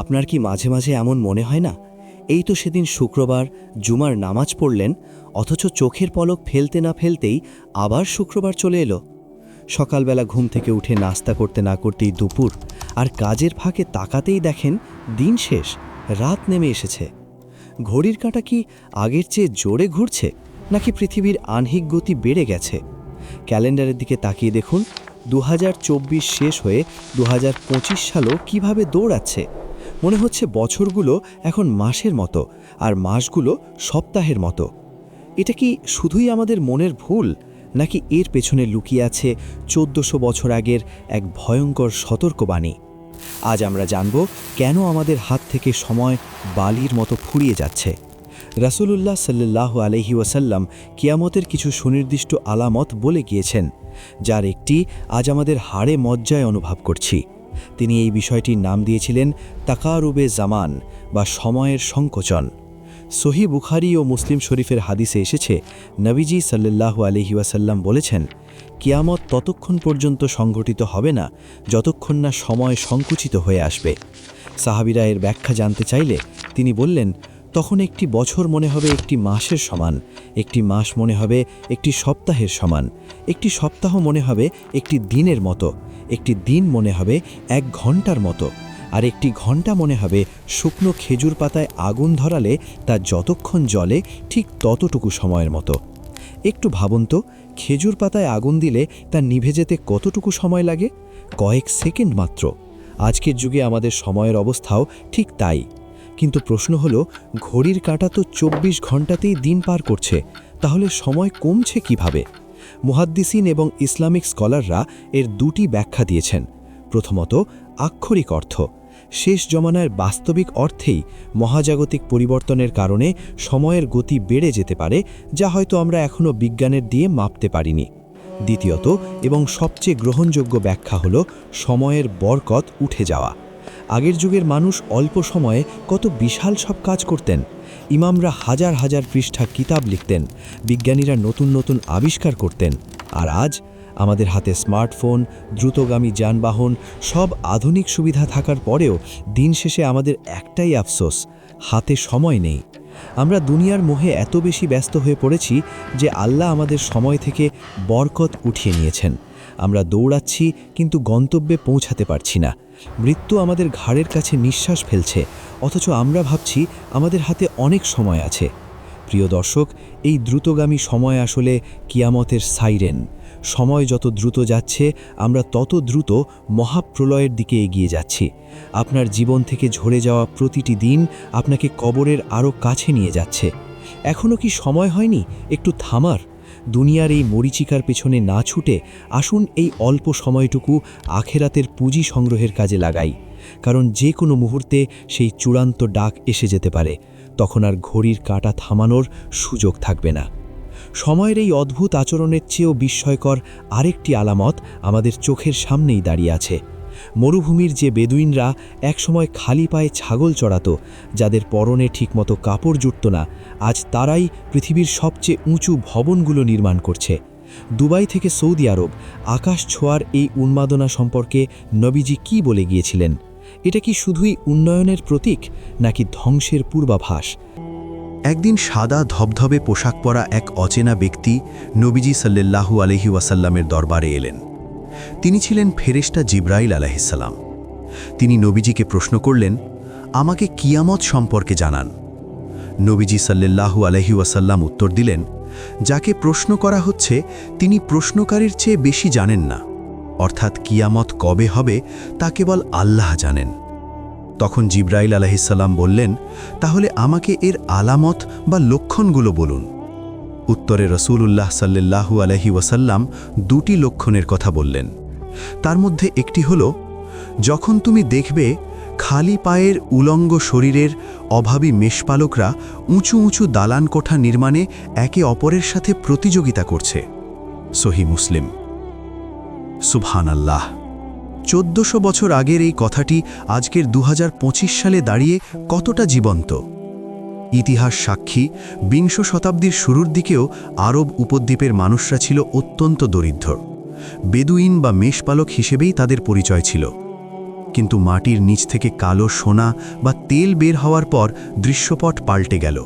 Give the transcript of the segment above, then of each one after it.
আপনার কি মাঝে মাঝে এমন মনে হয় না? এই তো সেদিন শুক্রবার জুমার নামাজ পড়লেন, অথচ চোখের পলক ফেলতে না ফেলতেই আবার শুক্রবার চলে এলো। সকালবেলা ঘুম থেকে উঠে নাস্তা করতে না করতেই দুপুর, আর কাজের ফাঁকে তাকাতেই দেখেন দিন শেষ, রাত নেমে এসেছে। ঘড়ির কাঁটা কি আগের চেয়ে জোরে ঘুরছে, নাকি পৃথিবীর আহ্নিক গতি বেড়ে গেছে? ক্যালেন্ডারের দিকে তাকিয়ে দেখুন দু হাজার চব্বিশ শেষ হয়ে দুহাজার পঁচিশ সালও কীভাবে দৌড়াচ্ছে। মনে হচ্ছে বছরগুলো এখন মাসের মতো আর মাসগুলো সপ্তাহের মতো। এটা কি শুধুই আমাদের মনের ভুল, নাকি এর পেছনে লুকিয়ে আছে চোদ্দশো বছর আগের এক ভয়ঙ্কর সতর্কবাণী? আজ আমরা জানব কেন আমাদের হাত থেকে সময় বালির মতো ফুরিয়ে যাচ্ছে। রাসূলুল্লাহ সাল্লাহ আলহি ওয়াসাল্লাম কিয়ামতের কিছু সুনির্দিষ্ট আলামত বলে গিয়েছেন, যার একটি আজ আমাদের হাড়ে মজ্জায় অনুভব করছি। তিনি এই বিষয়টির নাম দিয়েছিলেন তাকারুবে জামান বা সময়ের সংকোচন। সহি বুখারি ও মুসলিম শরীফের হাদিসে এসেছে, নবীজি সাল্লু আলহিউসাল্লাম বলেছেন, কিয়ামত ততক্ষণ পর্যন্ত সংঘটিত হবে না, যতক্ষণ না সময় সংকুচিত হয়ে আসবে। সাহাবিরা এর ব্যাখ্যা জানতে চাইলে তিনি বললেন তখন একটি বছর মনে হবে একটি মাসের সমান, একটি মাস মনে হবে একটি সপ্তাহের সমান, একটি সপ্তাহ মনে হবে একটি দিনের মতো, একটি দিন মনে হবে এক ঘণ্টার মতো, আর একটি ঘণ্টা মনে হবে শুকনো খেজুর পাতায় আগুন ধরালে তা যতক্ষণ জলে ঠিক ততটুকু সময়ের মতো। একটু ভাবুন তো, খেজুর পাতায় আগুন দিলে তা নিভে যেতে কতটুকু সময় লাগে? কয়েক সেকেন্ড মাত্র। আজকের যুগে আমাদের সময়ের অবস্থাও ঠিক তাই। কিন্তু প্রশ্ন হলো, ঘড়ির কাঁটা তো চব্বিশ ঘন্টাতেই দিন পার করছে, তাহলে সময় কমছে কীভাবে? মুহাদ্দিসিন এবং ইসলামিক স্কলাররা এর দুটি ব্যাখ্যা দিয়েছেন। প্রথমত, আক্ষরিক অর্থ। শেষ জমানার বাস্তবিক অর্থেই মহাজাগতিক পরিবর্তনের কারণে সময়ের গতি বেড়ে যেতে পারে, যা হয়তো আমরা এখনও বিজ্ঞানের দিয়ে মাপতে পারিনি। দ্বিতীয়ত এবং সবচেয়ে গ্রহণযোগ্য ব্যাখ্যা হল, সময়ের বরকত উঠে যাওয়া। আগের যুগের মানুষ অল্প সময়ে কত বিশাল সব কাজ করতেন। ইমামরা হাজার হাজার পৃষ্ঠা কিতাব লিখতেন, বিজ্ঞানীরা নতুন নতুন আবিষ্কার করতেন। আর আজ আমাদের হাতে স্মার্টফোন, দ্রুতগামী যানবাহন, সব আধুনিক সুবিধা থাকার পরেও দিন শেষে আমাদের একটাই আফসোস, হাতে সময় নেই। আমরা দুনিয়ার মোহে এত বেশি ব্যস্ত হয়ে পড়েছি যে আল্লাহ আমাদের সময় থেকে বরকত উঠিয়ে নিয়েছেন। আমরা দৌড়াচ্ছি, কিন্তু গন্তব্যে পৌঁছাতে পারছি না। মৃত্যু আমাদের ঘাড়ের কাছে নিঃশ্বাস ফেলছে, অথচ আমরা ভাবছি আমাদের হাতে অনেক সময় আছে। প্রিয় দর্শক, এই দ্রুতগামী সময় আসলে কিয়ামতের সাইরেন। সময় যত দ্রুত যাচ্ছে, আমরা তত দ্রুত মহাপ্রলয়ের দিকে এগিয়ে যাচ্ছি। আপনার জীবন থেকে ঝরে যাওয়া প্রতিটি দিন আপনাকে কবরের আরও কাছে নিয়ে যাচ্ছে। এখনও কি সময় হয়নি? একটু থামার। দুনিয়ার এই মরিচিকার পেছনে না ছুটে আসুন এই অল্প সময়টুকু আখেরাতের পুঁজি সংগ্রহের কাজে লাগাই। কারণ যে কোনো মুহূর্তে সেই চূড়ান্ত ডাক এসে যেতে পারে। তখন আর ঘড়ির কাঁটা থামানোর সুযোগ থাকবে না। সময়ের এই অদ্ভুত আচরণের চেয়েও বিস্ময়কর আরেকটি আলামত আমাদের চোখের সামনেই দাঁড়িয়ে আছে। মরুভূমির যে বেদুইনরা একসময় খালি পায়ে ছাগল চড়াতো, যাদের পরনে ঠিকমতো কাপড় জুটত না, আজ তারাই পৃথিবীর সবচেয়ে উঁচু ভবনগুলো নির্মাণ করছে। দুবাই থেকে সৌদি আরব, আকাশ ছোঁয়ার এই উন্মাদনা সম্পর্কে নবীজি কি বলে গিয়েছিলেন? এটা কি শুধুই উন্নয়নের প্রতীক, নাকি ধ্বংসের পূর্বাভাস? একদিন সাদা ধবধবে পোশাক পরা এক অচেনা ব্যক্তি নবীজি সাল্লাল্লাহু আলহি ওয়াসাল্লামের দরবারে এলেন। তিনি ছিলেন ফেরেশতা জিব্রাইল আলাহিসাল্লাম তিনি নবীজিকে প্রশ্ন করলেন, আমাকে কিয়ামত সম্পর্কে জানান। নবীজি সাল্লাল্লাহু আলহি ওয়াসাল্লাম উত্তর দিলেন, যাকে প্রশ্ন করা হচ্ছে, তিনি প্রশ্নকারীর চেয়ে বেশি জানেন না। অর্থাৎ কিয়ামত কবে হবে, তা কেবল আল্লাহ জানেন। তখন জিব্রাইল আলাহিসাল্লাম বললেন, তাহলে আমাকে এর আলামত বা লক্ষণগুলো বলুন। উত্তরে রসুলুল্লাহ সাল্লাল্লাহু আলহি ওয়াসাল্লাম দুটি লক্ষণের কথা বললেন। তার মধ্যে একটি হল, যখন তুমি দেখবে খালি পায়ের উলঙ্গ শরীরের অভাবী মেষপালকরা উঁচু উঁচু দালান কোঠা নির্মাণে একে অপরের সাথে প্রতিযোগিতা করছে। সহি মুসলিম। সুবহান আল্লাহ চোদ্দশো বছর আগের এই কথাটি আজকের দু হাজার পঁচিশ সালে দাঁড়িয়ে কতটা জীবন্ত? ইতিহাস সাক্ষী, বিংশ শতাব্দীর শুরুর দিকেও আরব উপদ্বীপের মানুষরা ছিল অত্যন্ত দরিদ্র। বেদুইন বা মেষপালক হিসেবেই তাদের পরিচয় ছিল। কিন্তু মাটির নিচ থেকে কালো সোনা বা তেল বের হওয়ার পর দৃশ্যপট পাল্টে গেল।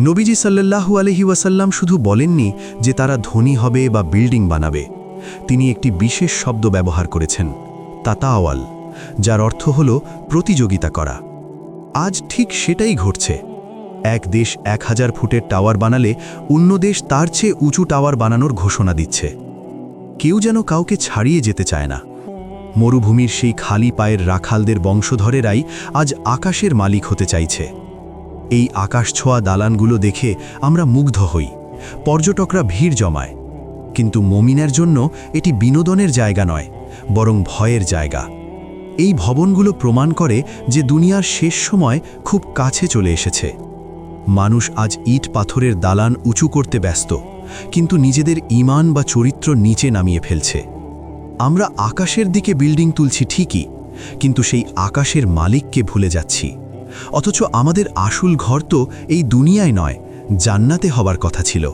নবীজি সাল্লাল্লাহু আলহি ওয়াসাল্লাম শুধু বলেননি যে তারা ধনী হবে বা বিল্ডিং বানাবে। তিনি একটি বিশেষ শব্দ ব্যবহার করেছেন, তাতাওয়াল, যার অর্থ হল প্রতিযোগিতা করা। আজ ঠিক সেটাই ঘটছে। এক দেশ এক হাজার ফুটের টাওয়ার বানালে অন্য দেশ তার চেয়ে উঁচু টাওয়ার বানানোর ঘোষণা দিচ্ছে। কেউ যেন কাউকে ছাড়িয়ে যেতে চায় না। মরুভূমির সেই খালি পায়ের রাখালদের বংশধরেরাই আজ আকাশের মালিক হতে চাইছে। এই আকাশ ছোঁয়া দালানগুলো দেখে আমরা মুগ্ধ হই। পর্যটকরা ভিড় জমায়। কিন্তু মমিনের জন্য এটি বিনোদনের জায়গা নয়, বরং ভয়ের জায়গা। এই ভবনগুলো প্রমাণ করে যে দুনিয়ার শেষ সময় খুব কাছে চলে এসেছে। মানুষ আজ ইট পাথরের দালান উঁচু করতে ব্যস্ত, কিন্তু নিজেদের ইমান বা চরিত্র নিচে নামিয়ে ফেলছে। আমরা আকাশের দিকে বিল্ডিং তুলছি ঠিকই, কিন্তু সেই আকাশের মালিককে ভুলে যাচ্ছি। অথচ আমাদের আসল ঘর তো এই দুনিয়ায় নয়, জান্নাতে হবার কথা ছিল।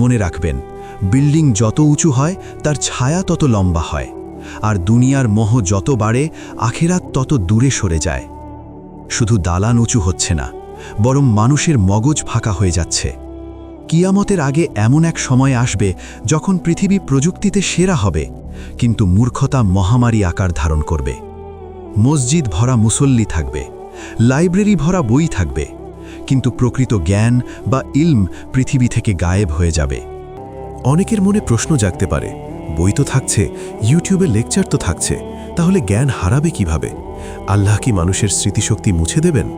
মনে রাখবেন, বিল্ডিং যত উঁচু হয়, তার ছায়া তত লম্বা হয়, আর দুনিয়ার মোহ যত বাড়ে, আখেরাত তত দূরে সরে যায়। শুধু দালান উঁচু হচ্ছে না বরং মানুষের মগজ ফাঁকা হয়ে যাচ্ছে। কিয়ামতের আগে এমন এক সময় আসবে যখন পৃথিবী প্রযুক্তিতে সেরা হবে, কিন্তু মূর্খতা মহামারী আকার ধারণ করবে। মসজিদ ভরা মুসল্লি থাকবে, লাইব্রেরি ভরা বই থাকবে, কিন্তু প্রকৃত জ্ঞান বা ইলম পৃথিবী থেকে গায়েব হয়ে যাবে। অনেকের মনে প্রশ্ন জাগতে পারে, বই তো থাকছে, ইউটিউবে লেকচার তো থাকছে, তাহলে জ্ঞান হারাবে কীভাবে? আল্লাহ কি মানুষের স্মৃতিশক্তি মুছে দেবেন?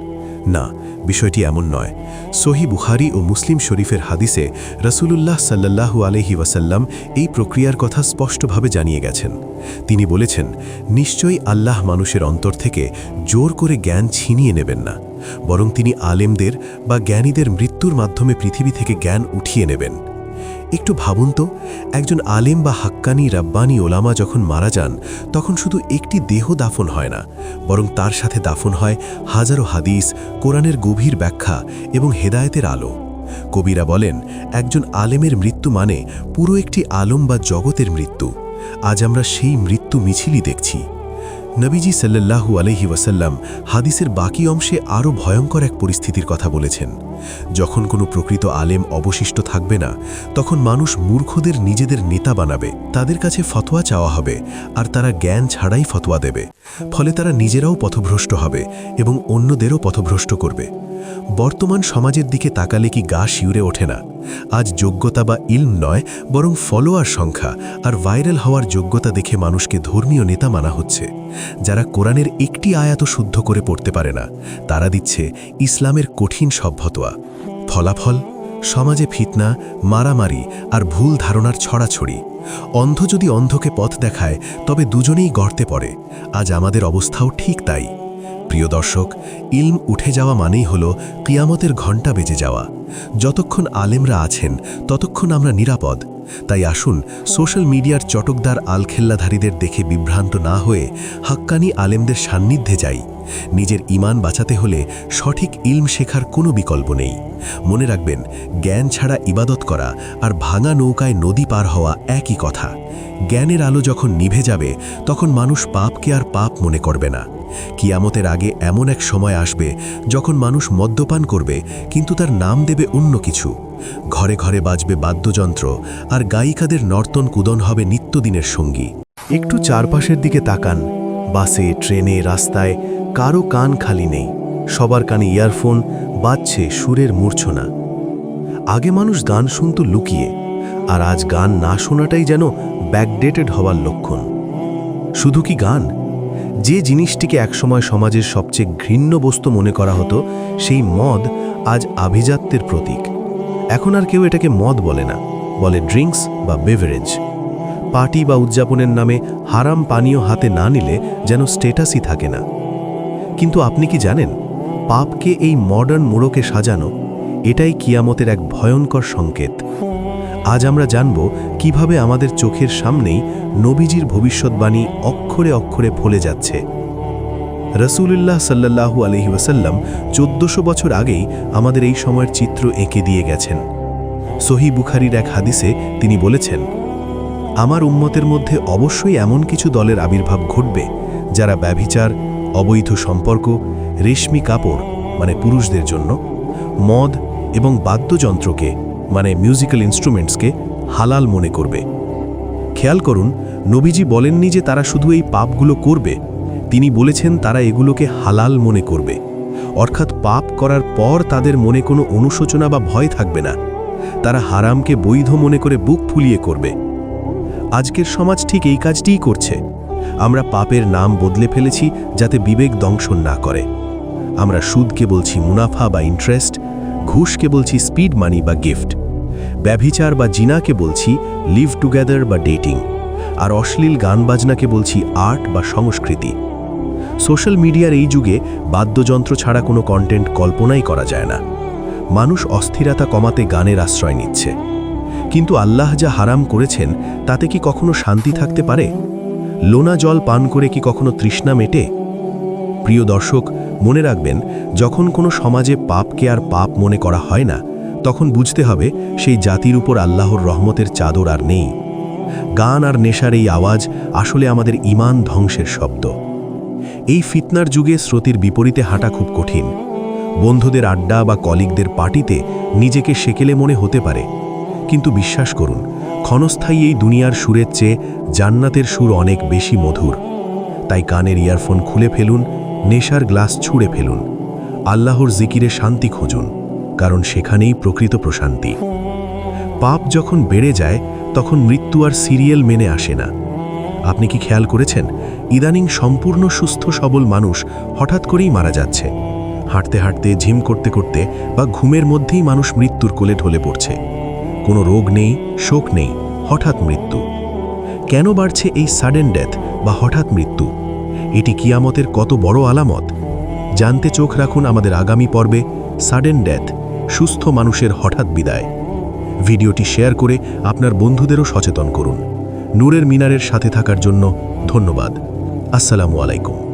না, বিষয়টি এমন নয়। সহি বুখারি ও মুসলিম শরীফের হাদিসে রসুলুল্লাহ সাল্লাল্লাহু আলহি ওয়াসাল্লাম এই প্রক্রিয়ার কথা স্পষ্টভাবে জানিয়ে গেছেন। তিনি বলেছেন, নিশ্চয়ই আল্লাহ মানুষের অন্তর থেকে জোর করে জ্ঞান ছিনিয়ে নেবেন না, বরং তিনি আলেমদের বা জ্ঞানীদের মৃত্যুর মাধ্যমে পৃথিবী থেকে জ্ঞান উঠিয়ে নেবেন। একটু ভাবুন তো, একজন আলেম বা হাক্কানি রাব্বানি ওলামা যখন মারা যান, তখন শুধু একটি দেহ দাফন হয় না, বরং তার সাথে দাফন হয় হাজারো হাদিস, কোরআনের গভীর ব্যাখ্যা এবং হেদায়েতের আলো। কবিরা বলেন, একজন আলেমের মৃত্যু মানে পুরো একটি আলম বা জগতের মৃত্যু। আজ আমরা সেই মৃত্যু মিছিলই দেখছি। নবীজি সাল্লাল্লাহু আলহি ওয়াসাল্লাম হাদিসের বাকি অংশে আরও ভয়ঙ্কর এক পরিস্থিতির কথা বলেছেন। যখন কোনো প্রকৃত আলেম অবশিষ্ট থাকবে না, তখন মানুষ মূর্খদের নিজেদের নেতা বানাবে, তাদের কাছে ফতোয়া চাওয়া হবে, আর তারা জ্ঞান ছাড়াই ফতোয়া দেবে। ফলে তারা নিজেরাও পথভ্রষ্ট হবে এবং অন্যদেরও পথভ্রষ্ট করবে। বর্তমান সমাজের দিকে তাকালে কি গা শিউরে ওঠে না। আজ যোগ্যতা বা ইলম নয়, বরং ফলোয়ার সংখ্যা, আর ভাইরাল হওয়ার যোগ্যতা দেখে মানুষকে ধর্মীয় নেতা মানা হচ্ছে। যারা কোরআনের একটি আয়াত শুদ্ধ করে পড়তে পারে না, তারা দিচ্ছে ইসলামের কঠিন সভ্যতোয়া ফলাফল, সমাজে ফিতনা, মারামারি আর ভুল ধারণার ছড়াছড়ি। অন্ধ যদি অন্ধকে পথ দেখায়, তবে দুজনেই গর্তে পড়ে। আজ আমাদের অবস্থাও ঠিক তাই। প্রিয় দর্শক, ইলম উঠে যাওয়া মানেই হল কিয়ামতের ঘণ্টা বেজে যাওয়া। যতক্ষণ আলেমরা আছেন, ততক্ষণ আমরা নিরাপদ। তাই আসুন সোশ্যাল মিডিয়ার চটকদার আলখেল্লাধারীদের দেখে বিভ্রান্ত না হয়ে হাক্কানি আলেমদের সান্নিধ্যে যাই। নিজের ইমান বাঁচাতে হলে সঠিক ইলম শেখার কোনো বিকল্প নেই। মনে রাখবেন, জ্ঞান ছাড়া ইবাদত করা আর ভাঙা নৌকায় নদী পার হওয়া একই কথা। জ্ঞানের আলো যখন নিভে যাবে, তখন মানুষ পাপকে আর পাপ মনে করবে না। কিয়ামতের আগে এমন এক সময় আসবে যখন মানুষ মদ্যপান করবে, কিন্তু তার নাম দেবে অন্য কিছু। ঘরে ঘরে বাজবে বাদ্যযন্ত্র আর গায়িকাদের নর্তন কুদন হবে নিত্যদিনের সঙ্গী। একটু চারপাশের দিকে তাকান। বাসে, ট্রেনে, রাস্তায় কারও কান খালি নেই। সবার কানে ইয়ারফোন, বাজছে সুরের মূর্ছনা। আগে মানুষ গান শুনত লুকিয়ে, আর আজ গান না শোনাটাই যেন ব্যাকডেটেড হওয়ার লক্ষণ। শুধু কি গান? যে জিনিসটিকে একসময় সমাজের সবচেয়ে ঘৃণ্য বস্তু মনে করা হতো, সেই মদ আজ আভিজাত্যের প্রতীক। এখন আর কেউ এটাকে মদ বলে না, বলে ড্রিঙ্কস বা বেভারেজ। পার্টি বা উদযাপনের নামে হারাম পানীয় হাতে না নিলে যেন স্টেটাসই থাকে না। কিন্তু আপনি কি জানেন, পাপকে এই মডার্ন মোড়কে সাজানো, এটাই কিয়ামতের এক ভয়ঙ্কর সংকেত। আজ আমরা জানব কীভাবে আমাদের চোখের সামনেই নবীজির ভবিষ্যৎবাণী অক্ষরে অক্ষরে ফলে যাচ্ছে। রসুলুল্লাহ সাল্লাহু আলহি চোদ্দশো বছর আগেই আমাদের এই সময়ের চিত্র এঁকে দিয়ে গেছেন। সহি বুখারির এক হাদিসে তিনি বলেছেন, আমার উম্মতের মধ্যে অবশ্যই এমন কিছু দলের আবির্ভাব ঘটবে, যারা ব্যভিচার, অবৈধ সম্পর্ক, রেশমি কাপড় মানে পুরুষদের জন্য, মদ এবং বাদ্যযন্ত্রকে মানে মিউজিক্যাল ইনস্ট্রুমেন্টসকে হালাল মনে করবে। খেয়াল করুন, নবীজি বলেননি যে তারা শুধু এই পাপগুলো করবে, তিনি বলেছেন তারা এগুলোকে হালাল মনে করবে। অর্থাৎ পাপ করার পর তাদের মনে কোনো অনুশোচনা বা ভয় থাকবে না। তারা হারামকে বৈধ মনে করে বুক ফুলিয়ে করবে। আজকের সমাজ ঠিক এই কাজটিই করছে। আমরা পাপের নাম বদলে ফেলেছি যাতে বিবেক দংশন না করে। আমরা সুদকে বলছি মুনাফা বা ইন্টারেস্ট ঘুষকে বলছি স্পিড মানি বা গিফট ব্যভিচার বা জিনাকে বলছি লিভ টুগেদার বা ডেটিং, আর অশ্লীল গান বাজনাকে বলছি আর্ট বা সংস্কৃতি। সোশ্যাল মিডিয়ার এই যুগে বাদ্যযন্ত্র ছাড়া কোনো কন্টেন্ট কল্পনাই করা যায় না। মানুষ অস্থিরতা কমাতে গানের আশ্রয় নিচ্ছে। কিন্তু আল্লাহ যা হারাম করেছেন, তাতে কি কখনো শান্তি থাকতে পারে? লোনা জল পান করে কি কখনো তৃষ্ণা মেটে? প্রিয় দর্শক, মনে রাখবেন, যখন কোনো সমাজে পাপকে আর পাপ মনে করা হয় না তখন বুঝতে হবে সেই জাতির উপর আল্লাহর রহমতের চাদর আর নেই। গান আর নেশার এই আওয়াজ আসলে আমাদের ইমান ধ্বংসের শব্দ। এই ফিতনার যুগে স্রোতের বিপরীতে হাঁটা খুব কঠিন। বন্ধুদের আড্ডা বা কলিগদের পার্টিতে নিজেকে সেকেলে মনে হতে পারে। কিন্তু বিশ্বাস করুন, ক্ষণস্থায়ী এই দুনিয়ার সুরের চেয়ে জান্নাতের সুর অনেক বেশি মধুর। তাই কানের ইয়ারফোন খুলে ফেলুন, নেশার গ্লাস ছুঁড়ে ফেলুন। আল্লাহর জিকিরে শান্তি খুঁজুন। কারণ সেখানেই প্রকৃত প্রশান্তি। পাপ যখন বেড়ে যায়, তখন মৃত্যু আর সিরিয়াল মেনে আসে না। আপনি কি খেয়াল করেছেন? ইদানিং সম্পূর্ণ সুস্থ সবল মানুষ হঠাৎ করেই মারা যাচ্ছে। হাঁটতে হাঁটতে ঝিম করতে করতে বা ঘুমের মধ্যেই মানুষ মৃত্যুর কোলে ঢলে পড়ছে। কোনো রোগ নেই, শোক নেই, হঠাৎ মৃত্যু। কেন বাড়ছে এই সাডেন ডেথ বা হঠাৎ মৃত্যু? এটি কিয়ামতের কত বড় আলামত? জানতে চোখ রাখুন আমাদের আগামী পর্বে সাডেন ডেথ সুস্থ মানুষের হঠাৎ বিদায়। ভিডিওটি শেয়ার করে আপনার বন্ধুদেরও সচেতন করুন। নূরের মিনারের সাথে থাকার জন্য ধন্যবাদ। আসসালামু আলাইকুম।